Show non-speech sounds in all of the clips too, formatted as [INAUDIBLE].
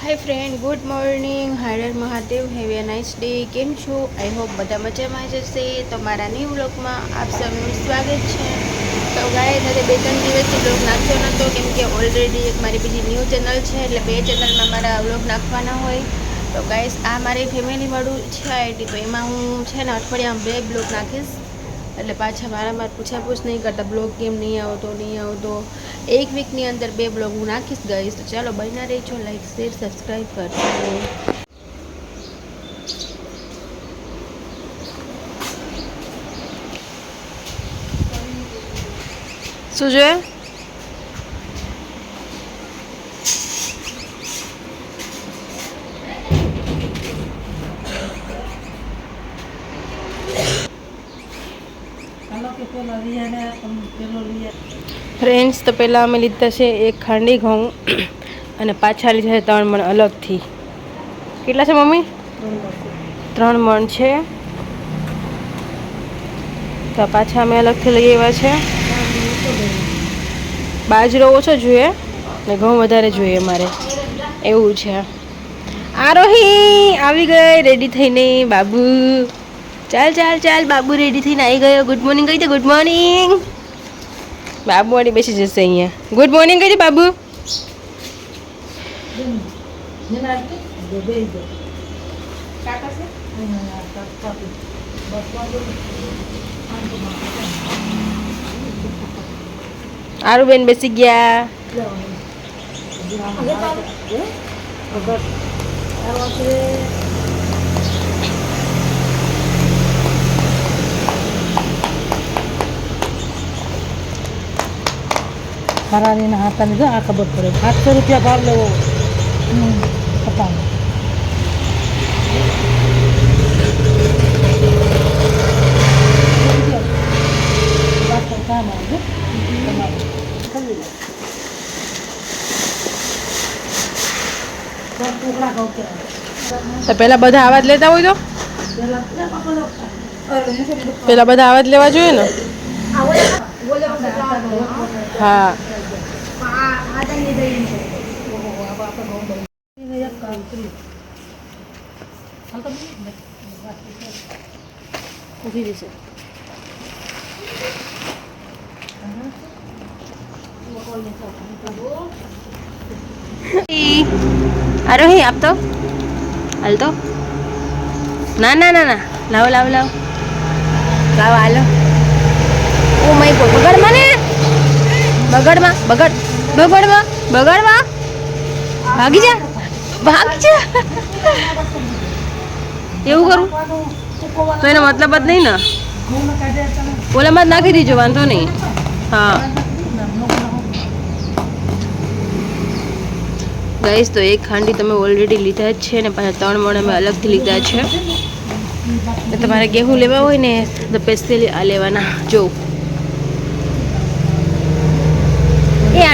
Hi friend good morning higher Mahadev have a nice day કેમ છો I hope બધા મજામાં જશે તો મારા ન્યૂ બ્લોગમાં આપ સૌનું સ્વાગત છે. તો ગાય સાથે બે ત્રણ દિવસથી બ્લોગ નાખ્યો નહોતો કેમ કે ઓલરેડી એક મારી બીજી ન્યૂ ચેનલ છે, એટલે બે ચેનલમાં મારા બ્લોગ નાખવાના હોય. તો ગાઈસ આ મારી ફેમિલીવાળું છે આઈડી તો એમાં હું છે ને અઠવાડિયામાં બે બ્લોગ નાખીશ. એટલે પાછા વારંવાર પૂછાપૂછ નહીં કરતા, બ્લોગ કેમ નહીં આવતો નહીં આવતો. એક વીકની અંદર બે બ્લોગ હું નાખીશ ગઈશ તો ચાલો બન્યા રહેજો લાઈક શેર સબસ્ક્રાઈબ કરજો. શું જોઈએ હાલો કે પેલો લઈ આને તમે પેલો લઈ આ ફ્રેન્ડ્સ, તો પહેલાં અમે લીધા છે એક ખાંડી ઘઉં અને પાછા લીધા છે ત્રણ મણ અલગથી. કેટલા છે મમ્મી? ત્રણ મણ છે. તો પાછા અમે અલગથી લઈ આવ્યા છે. બાજરો ઓછો જોઈએ ને ઘઉં વધારે જોઈએ મારે એવું છે. આરોહી આવી ગઈ રેડી થઈને બાબુ. ચાલ ચાલ ચાલ, બાબુ રેડી થઈને આવી ગયો ગુડ મોર્નિંગ કહી દે ગુડ મોર્નિંગ બાબુ વાળી બેસી જશે અહીંયા ગુડ મોર્નિંગ કહી દે, બાબુ કાપ- કાપી. બસ ગયા લેવાનું. હજી આમ હાથ- હે? વગર. આવો છે. હરારીના હાથાને જો આ ખબર પડે આઠસો રૂપિયા ભાવ લેવો હમ, કપાનો પાછળ કામ આવજો તમારું ખરી લો ચાર ટુકડા કહું કે તો પેલા બધા આવાજ લેતા હોય તો પેલા પેલા પકડો. અરે, પેલા બધા આવાજ લેવા જોઈએ ને હા ઊભી રહેશે આરોહી આપતો હાલતો ના ના ના ના. લાવો લાવો લાવો. લાવો, હાલો. ઓ માય ગોડ, બગડમાં ને? બગડમાં, બગડ. બગડમાં બગડમાં ભાગી જા. ભાગી જા. એવું કરું? તો એનો મતલબ જ નહીં ને? ઓલામાં જ નાખી દીજો, વાંધો નહીં. હા. ગાઈસ તો એક ખાંડી તમે ઓલરેડી લીધા જ છે ને પાછા ત્રણ મણ અમે અલગથી લીધા છે. તમારે ગેહું લેવા હોય ને, તો પેસ્તેલી આ લેવાના. જો.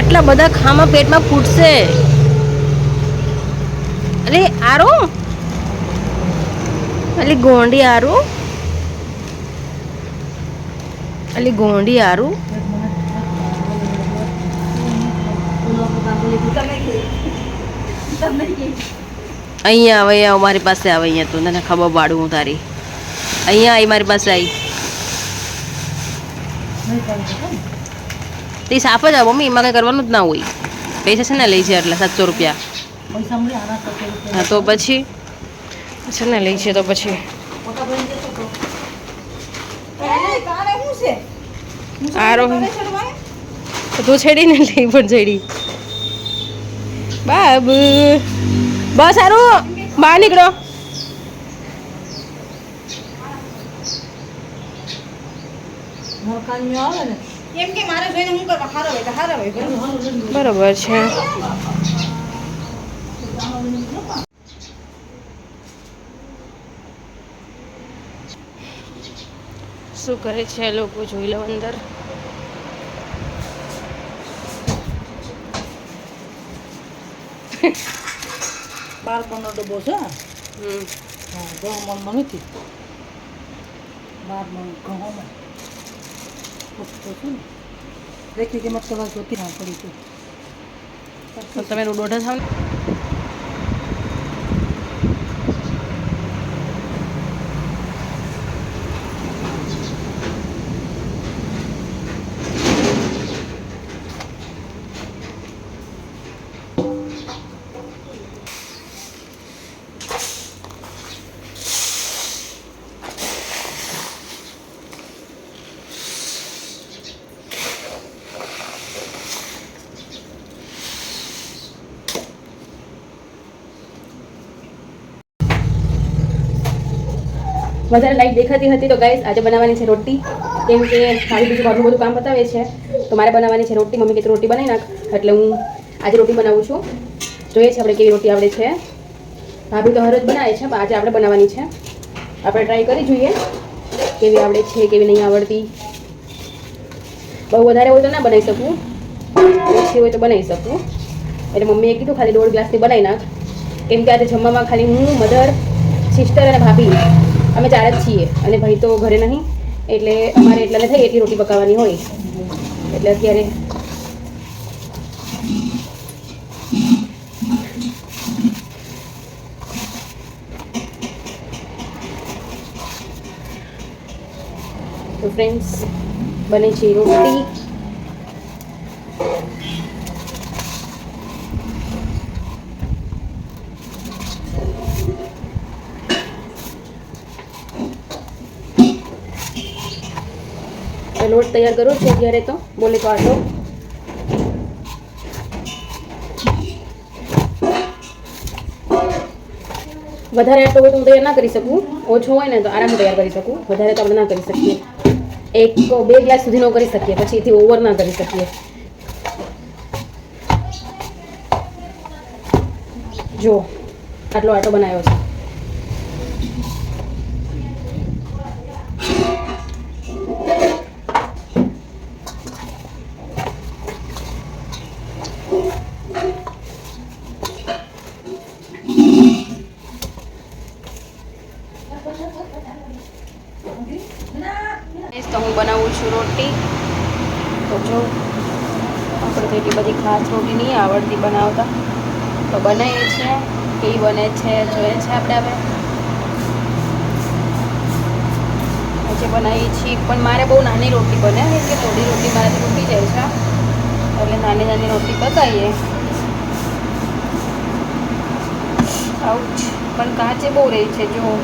આટલા બધા ખામાં પેટમાં ફૂટશે? અરે, આરો? અલી ગોંડી આરું? અલી ગોંડી આરું? અહીંયા આવે આવ મારી પાસે આવે અહીંયા તું. તને ખબર પાડું હું તારી. અહીંયા આવી મારી પાસે આવી તે સાફ જ આવે. મમ્મી એમાં કંઈ કરવાનું જ ના હોય. પૈસા છે ને લઈ છે એટલે સાતસો રૂપિયા. પૈસા મળે આના સાથે રૂપિયા. હા તો પછી? છે ને લઈ છે તો પછી. દેશો તો. છેડી ને લઈ પણ છેડી. બાબ. બસ સારું બહાર નીકળો. મોરખાનીઓ આવે ને એમ કે મારા જોઈને હું કરવા હારો હોય તો હારો. બરોબર છે. શું કરે છે લોકો જોઈ લો અંદર? મણનો ડબ્બો છે? હા હમ. દસ મણમાં નથી. બાર મણ ઘઉંમાં તો શું ને રેખી કિંમત કદાચ જોતી ના પડી છે તો તમે દોઢ થાવ વધારે લાઈટ દેખાતી હતી તો ગાઈસ આજે બનાવવાની છે રોટી. કેમ કે મારી બીજું ઘરનું બધું કામ બતાવે છે, તો મારે બનાવવાની છે રોટી. મમ્મી કીધું રોટી બનાવી નાખ. એટલે હું આજે રોટી બનાવું છું. જોઈએ છે આપણે કેવી રોટી આવડે છે. ભાભી તો હરજ બનાવે છે, પણ આજે આપણે બનાવવાની છે. આપણે ટ્રાય કરી જોઈએ કેવી આવડે છે, કેવી નહીં આવડતી. બહુ વધારે હોય તો ના બનાવી શકું. ઓછી હોય તો બનાવી શકું. એટલે મમ્મીએ કીધું ખાલી દોઢ ગ્લાસની બનાવી નાખ. કેમ કે આજે જમવામાં ખાલી હું, મધર સિસ્ટર અને ભાભી અમે ચાર જ છીએ અને ભાઈ તો ઘરે નહીં, એટલે અમારે એટલાને થઈ એટલી રોટી પકાવવાની હોય. એટલે અત્યારે તો ફ્રેન્ડ્સ બને છે રોટી તો લોટ તૈયાર કરો છું અત્યારે તો? બોલે તો આટલો. વધારે આટલો હોય તો હું તૈયાર ના કરી શકું. ઓછો હોય ને તો આરામ તૈયાર કરી શકું. વધારે તો આપણે ના કરી શકીએ. એક બે ગ્લાસ સુધીનો કરી શકીએ. પછી એથી ઓવર ના કરી શકીએ. જો, આટલો આટો બનાવ્યો છે. રોટી. તો જો, આપણે તો એટલી બધી ખાસ રોટી નહીં આવડતી બનાવતા. તો બનાવીએ છીએ કેવી બને છે, જોઈએ છે આપણે હવે. આજે બનાવીએ છીએ, પણ મારે બહુ નાની રોટી બને એટલે થોડી રોટી મારાથી તૂટી જાય છે. એટલે નાની નાની રોટી પકાવીએ આવું પણ કાચે બહુ રહી છે, જો.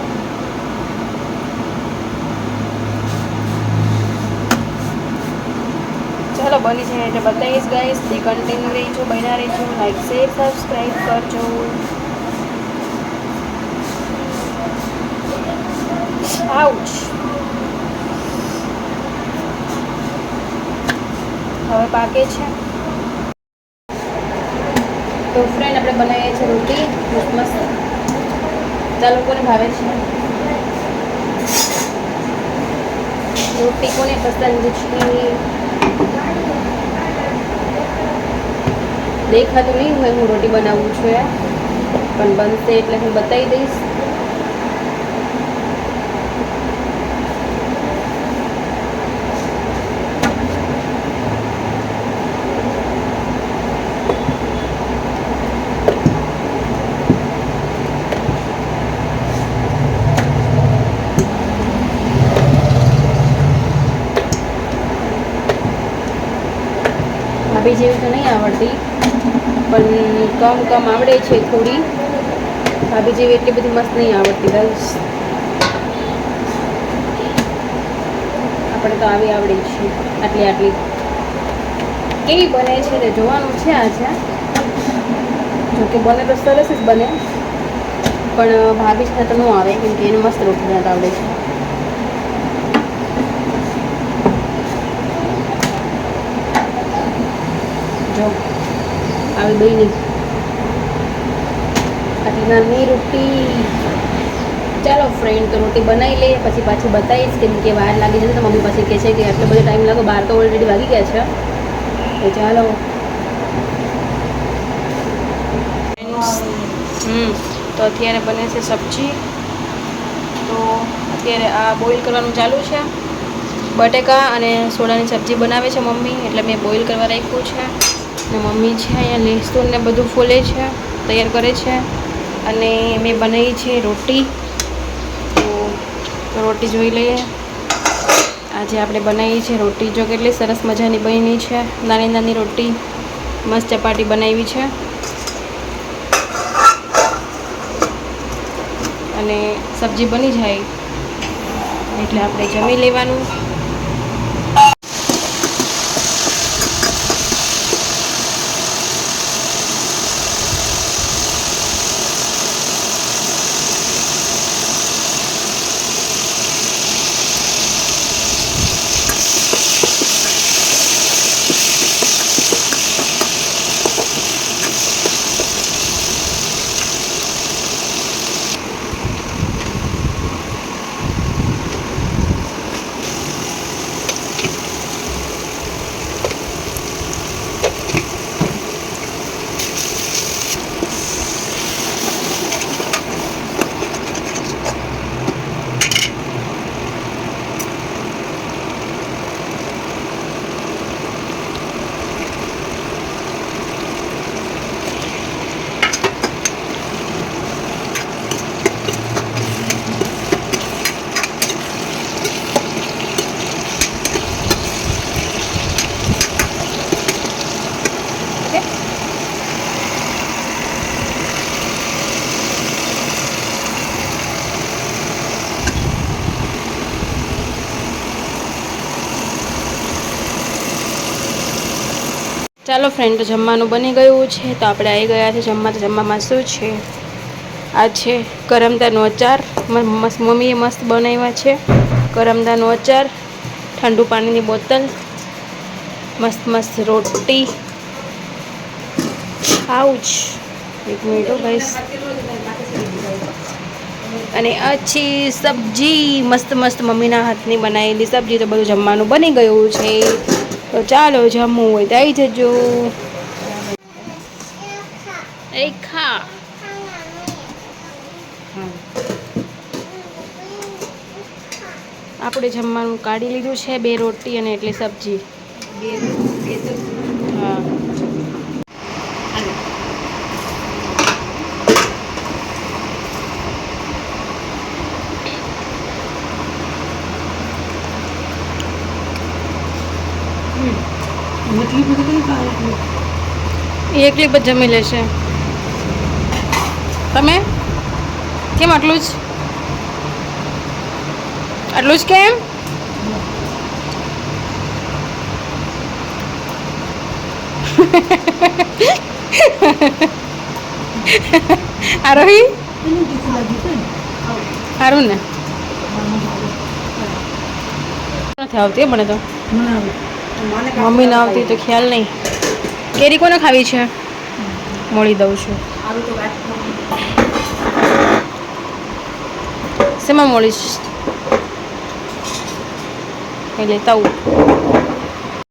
બની છે એટલે બતાવીશ ગાઈસ તે કન્ટિન્યુ રહીશું બન્યા રહીશું લાઈક શેર સબસ્ક્રાઈબ કરજો. આઉચ હવે પાકે છે. તો ફ્રેન્ડ આપણે બનાવીએ છીએ રોટી. મસ્ત ચાલો, કોને ભાવે છે? રોટી કોને પસંદ છે? દેખાતું નહીં હોય હું રોટી બનાવું છું એ પણ બનશે એટલે હું બતાવી દઈશ. ભાભી જેવી તો નહીં આવડતી. પણ કમ કમ આવડે છે થોડી. ભાભી જેવી એટલી બધી મસ્ત નહીં આવડતી, બસ. આપણે તો આવી આવડે છે આટલી આટલી. કેવી બને છે ને, જોવાનું છે આજે. જોકે બને તો સરસ જ બને. પણ ભાભી છે તો ન આવે, કેમ કે એને મસ્ત રોટી બનાવતા આવડે છે. જો. આવી બની આટલી નાની રોટી. ચાલો ફ્રેન્ડ તો રોટી બનાવી લઈએ પછી પાછી બતાવીશ કેમ કે વાર લાગી જશે તો મમ્મી પાસે કહે છે કે આટલો બધો ટાઈમ લાગો બહાર તો ઓલરેડી વાગી ગયા છે. તો ચાલો. હમ તો અત્યારે બને છે સબ્જી. તો અત્યારે આ બોઇલ કરવાનું ચાલુ છે. બટેકા અને સોડાની સબ્જી બનાવે છે મમ્મી એટલે મેં બોઇલ કરવા રાખ્યું છે. ને મમ્મી છે અહીંયા લહેસુન ને બધું ફોલે છે, તૈયાર કરે છે. અને મેં બનાવી છે રોટી. તો રોટી જોઈ લઈએ. આજે આપણે બનાવી છે રોટી. જો કેટલી સરસ મજાની બની છે. નાની નાની રોટી, મસ્ત ચપાટી બનાવી છે. અને સબ્જી બની જાય. એટલે આપણે જમી લેવાનું. ચાલો ફ્રેન્ડ તો જમવાનું બની ગયું છે. તો આપણે આવી ગયા છે જમવા. તો જમવામાં શું છે? આ છે કરમદાનો અચાર. મસ્ત મમ્મીએ મસ્ત બનાવ્યા છે. કરમદાનો અચાર, ઠંડુ પાણીની બોતલ, મસ્ત મસ્ત રોટી. આવું જ. એક મિનિટો ગાઈસ અને પછી સબ્જી. મસ્ત મસ્ત મમ્મીના હાથની બનાવેલી સબ્જી. તો બધું જમવાનું બની ગયું છે. તો ચાલો જમવું હોય તો આવી જજો. એ ખા આપણે જમવાનું કાઢી લીધું છે બે રોટી અને એટલી સબ્જી. હા એટલી બધી કઈ ખાય એટલી એ એકલી જ જમી લેશે તમે? કેમ આટલું જ? આટલું જ કેમ? [LAUGHS] આરોહી સારું ને. નથી આવતી મને તો. મને આવે. મમ્મી ના આવતી તો ખ્યાલ નહીં. કેરી કોને ખાવી છે? મળી દઉં છું. શેમાં મળીશ લેતા આવું